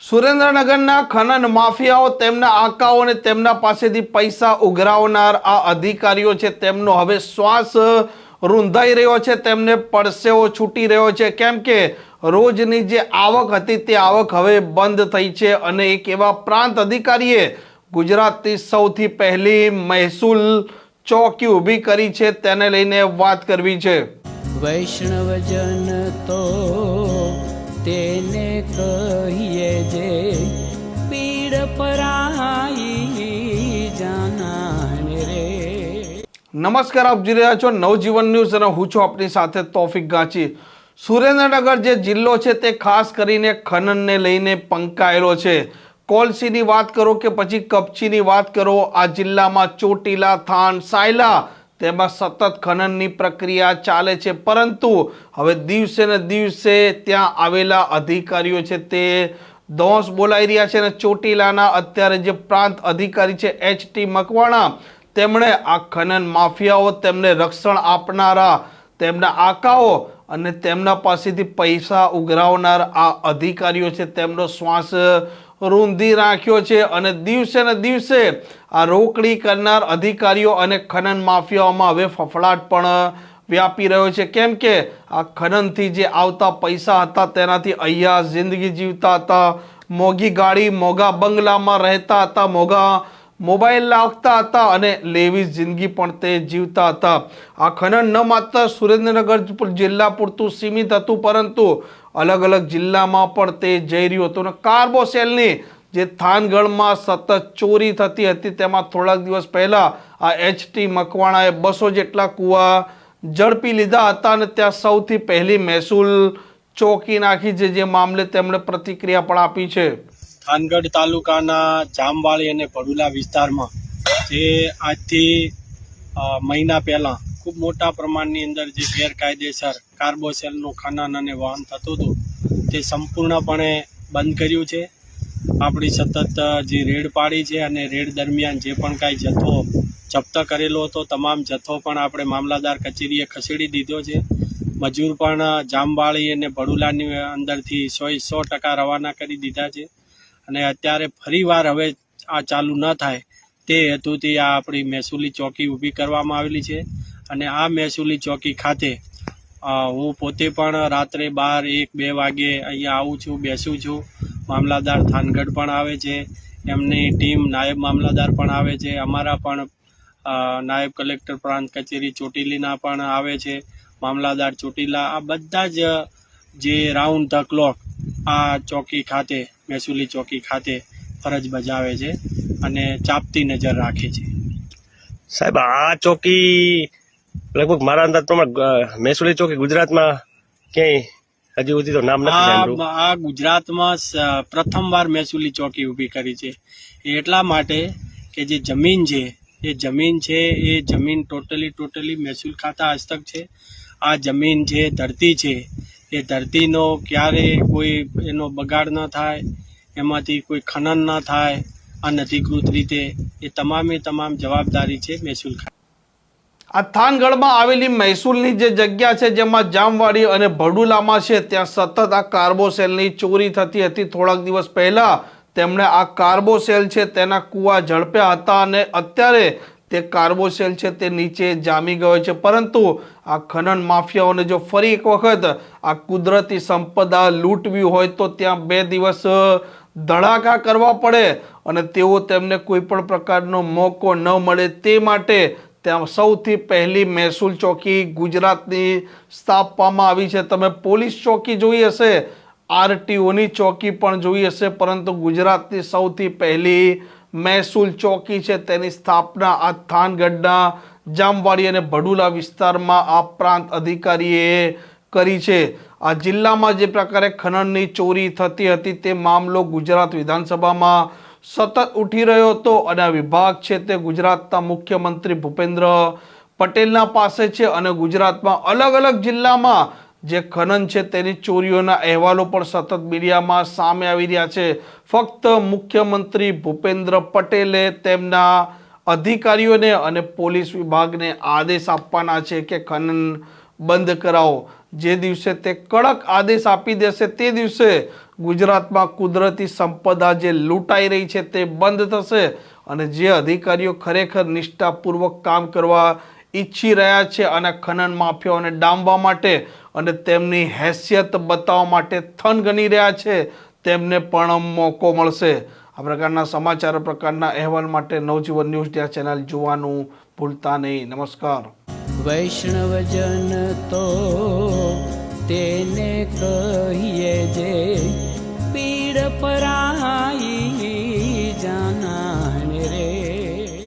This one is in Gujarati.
સુરેન્દ્રનગરના ખનન માફિયાઓ તેમના આકાઓ અને તેમના પાસેથી પૈસા ઉઘરાવનાર આ અધિકારીઓ છે. તેમનો હવે શ્વાસ રૂંધાઈ રહ્યો છે. તેમને પડસેવો છૂટી રહ્યો છે. કેમ કે રોજની જે આવક હતી તે આવક હવે બંધ થઈ છે અને એક એવા પ્રાંત અધિકારીએ ગુજરાતની સૌથી પહેલી મહેસૂલ ચોકી ઊભી કરી છે. તેને લઈને વાત કરવી છે. વૈષ્ણવજન તો તેને કહીએ જે પીડ પરાઈ જાનાને રે. નમસ્કાર, આપ જોઈ રહ્યા છો નવજીવન ન્યૂઝ અને હું છું આપની સાથે તોફિક ગાંચી. સુરેન્દ્રનગર જે જિલ્લો છે તે ખાસ કરીને ખનનને લઈને પંકાયેલો છે. કોલસીની વાત કરો કે પછી કપચીની વાત કરો, આ જિલ્લામાં ચોટીલા થાન સાયલા તેમાં સતત ખનનની પ્રક્રિયા ચાલે છે. પરંતુ હવે દિવસે ને દિવસે ત્યાં આવેલા અધિકારીઓ છે તે દોષ બોલાઈ રહ્યા છે અને ચોટીલાના અત્યારે જે પ્રાંત અધિકારી છે એચ ટી મકવાણા, તેમણે આ ખનન માફિયાઓ, તેમને રક્ષણ આપનારા, તેમના આકાઓ અને તેમના પાસેથી પૈસા ઉઘરાવનાર આ અધિકારીઓ છે, તેમનો શ્વાસ રૂંધી રાખ્યો છે અને દિવસે ને દિવસે આ રોકડી કરનાર અધિકારીઓ અને ખનન માફિયાઓમાં હવે ફફડાટ પણ વ્યાપી રહ્યો છે. કેમ કે આ ખનનથી જે આવતા પૈસા હતા તેનાથી અહીંયા જિંદગી જીવતા હતા. મોંઘી ગાડી, મોંઘા બંગલામાં રહેતા હતા, મોંઘા મોબાઈલ લાગતા હતા અને લેવી જિંદગી પણ તે જીવતા હતા. આ ખનન ન માત્ર સુરેન્દ્રનગર જિલ્લા પૂરતું સીમિત હતું, પરંતુ અલગ અલગ જિલ્લામાં પણ તે જઈ રહ્યું હતું. અને કાર્બોસેલની જે થાનગઢમાં સતત ચોરી થતી હતી, તેમાં થોડાક દિવસ પહેલાં આ એચટી મકવાણાએ બસો જેટલા કૂવા ઝડપી લીધા હતા અને ત્યાં સૌથી પહેલી મહેસૂલ ચોકી નાખી છે, જે મામલે તેમણે પ્રતિક્રિયા પણ આપી છે. થાનગઢ તાલુકાના જામવાળી અને પડુલા વિસ્તારમાં જે આજથી મહિના પહેલાં ખૂબ મોટા પ્રમાણની અંદર જે ગેરકાયદેસર કાર્બોસેલનું ખનન અને વહન થતું હતું, તે સંપૂર્ણપણે બંધ કર્યું છે. આપણી સતત જે રેડ પાડી છે અને રેડ દરમિયાન જે પણ કાંઈ જથ્થો જપ્ત કરેલો હતો, તમામ જથ્થો પણ આપણે મામલાદાર કચેરીએ ખસેડી દીધો છે. મજૂર પણ જામવાળી અને ભડુલાની અંદરથી સો સો ટકા રવાના કરી દીધા છે. અને અત્યારે ફરીવાર હવે આ ચાલુ ન થાય તે હેતુથી આ આપણી મહેસૂલી ચોકી ઊભી કરવામાં આવેલી છે. અને આ મહેસૂલી ચોકી ખાતે હું પોતે પણ રાત્રે બાર, એક, બે વાગે અહીંયા આવું છું, બેસું છું. મામલાદાર થાનગઢ પણ આવે છે. એમની ટીમ નાયબ મામલાદાર પણ આવે છે. અમારા પણ નાયબ કલેક્ટર પ્રાંત કચેરી ચોટીલીના પણ આવે છે. મામલાદાર ચોટીલા, આ બધા જ જે રાઉન્ડ ધ ક્લોક આ ચોકી ખાતે મહેસૂલી ચોકી ખાતે ફરજ બજાવે છે અને ચાપતી નજર રાખે છે. સાહેબ, આ ચોકી લગભગ મારા અંદાજ પ્રમાણે મહેસુલી ચોકી ગુજરાતમાં ક્યાંય હજી સુધી તો નામ નથી આ ગુજરાતમાં પ્રથમવાર મહેસૂલી ચોકી ઊભી કરી છે. એટલા માટે કે જે જમીન છે એ જમીન છે એ જમીન ટોટલી ટોટલી મહેસૂલ ખાતા હસ્તક છે. આ જમીન છે ધરતી છે એ ધરતીનો ક્યારે કોઈ એનો બગાડ ન થાય એમાંથી કોઈ ખનન ન થાય અનધિકૃત રીતે એ તમામે તમામ જવાબદારી છે મહેસૂલ ખાતા. આ થાનગઢમાં આવેલી મહેસૂલની જે જગ્યા છે, જેમાં જામવાડી અને ભડુલામાં છે, ત્યાં સતત આ કાર્બોસેલની ચોરી થતી હતી. થોડાક દિવસ પહેલાં તેમણે આ કાર્બોસેલ છે, તેના કૂવા ઝડપ્યા હતા અને અત્યારે તે કાર્બોસેલ છે, તે નીચે જામી ગયો છે. પરંતુ આ ખનન માફિયાઓને જો ફરી એક વખત આ કુદરતી સંપદા લૂંટવી હોય, તો ત્યાં બે દિવસ ધડાકા કરવા પડે અને તેઓ તેમને કોઈ પણ પ્રકારનો મોકો ન મળે તે માટે ત્યાં સૌથી પહેલી મહેસૂલ ચોકી ગુજરાતની સ્થાપવામાં આવી છે. તમે પોલીસ ચોકી જોઈ હશે, આરટીઓની ચોકી પણ જોઈ હશે, પરંતુ ગુજરાતની સૌથી પહેલી મહેસૂલ ચોકી છે તેની સ્થાપના આ થાનગઢના જામવાડી અને ભડુલા વિસ્તારમાં આ પ્રાંત અધિકારીએ કરી છે. આ જિલ્લામાં જે પ્રકારે ખનનની ચોરી થતી હતી તે મામલો ગુજરાત વિધાનસભામાં સતત ઉઠી રહ્યો હતો અને આ વિભાગ છે તે ગુજરાતના મુખ્યમંત્રી ભૂપેન્દ્ર પટેલના પાસે છે અને ગુજરાતમાં અલગ અલગ જિલ્લામાં જે ખનન છે તેની ચોરીઓના અહેવાલો પણ સતત મીડિયામાં સામે આવી રહ્યા છે. ફક્ત મુખ્યમંત્રી ભૂપેન્દ્ર પટેલે તેમના અધિકારીઓને અને પોલીસ વિભાગને આદેશ આપવાના છે કે ખનન બંધ કરાવો. જે દિવસે તે કડક આદેશ આપી દેશે, તે દિવસે ગુજરાતમાં કુદરતી સંપદા જે લૂંટાઈ રહી છે તે બંધ થશે અને જે અધિકારીઓ ખરેખર નિષ્ઠાપૂર્વક કામ કરવા ઈચ્છી રહ્યા છે અને ખનન માફિયાઓને ડામવા માટે અને તેમની હેસિયત બતાવવા માટે થન ગણી રહ્યા છે, તેમને પણ મોકો મળશે. આ પ્રકારના સમાચાર પ્રકારના અહેવાલ માટે નવજીવન ન્યૂઝ ત્યાં ચેનલ જોવાનું ભૂલતા નહીં. નમસ્કાર. વૈષ્ણવજન તો